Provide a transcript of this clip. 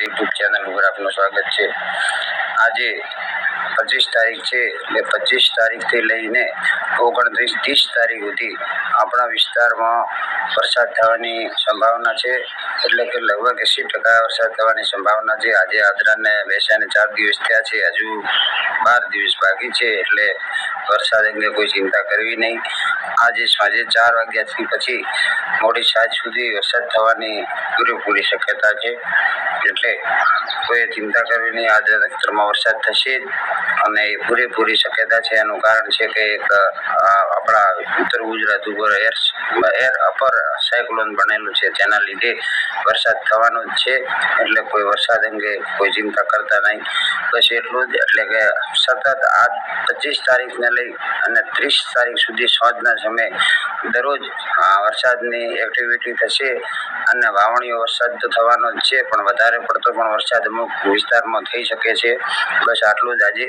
Gujarati YouTube channel ઉપર આપનું સ્વાગત છે. આજે પચીસ તારીખ છે એટલે પચીસ તારીખથી લઈને ઓગણત્રીસ ત્રીસ તારીખ સુધી આપણા વિસ્તારમાં વરસાદ થવાની સંભાવના છે. એટલે કે લગભગ એંસી ટકા વરસાદ થવાની સંભાવના છે. આજે આદરાને બેસાને ચાર દિવસ થયા છે. હજુ બાર દિવસ બાકી છે. એટલે વરસાદ અંગે કોઈ ચિંતા કરવી નહીં. આજે સાંજે ચાર વાગ્યાથી પછી મોડી સાંજ સુધી વરસાદ થવાની પૂરેપૂરી શક્યતા છે. એટલે કોઈએ ચિંતા કરવી નહીં. આજે નક્ષત્રમાં વરસાદ થશે અને એ પૂરેપૂરી શક્યતા છે. એનું કારણ છે કે એક આપણા ગુજરાત ઉપર એર એર અપર સાયક્લોન બનેલું છે. તેના લીધે વરસાદ થવાનો જ છે. એટલે કોઈ વરસાદ અંગે કોઈ ચિંતા કરતા નહીં. બસ એટલું જ. એટલે કે સતત આ પચીસ તારીખને લઈ અને ત્રીસ તારીખ સુધી સાંજના સમયે દરરોજ વરસાદની એક્ટિવિટી થશે અને વાવણીઓ વરસાદ તો થવાનો જ છે, પણ વધારે પડતો પણ વરસાદ અમુક વિસ્તારમાં થઈ શકે છે. બસ આટલું જ આજે.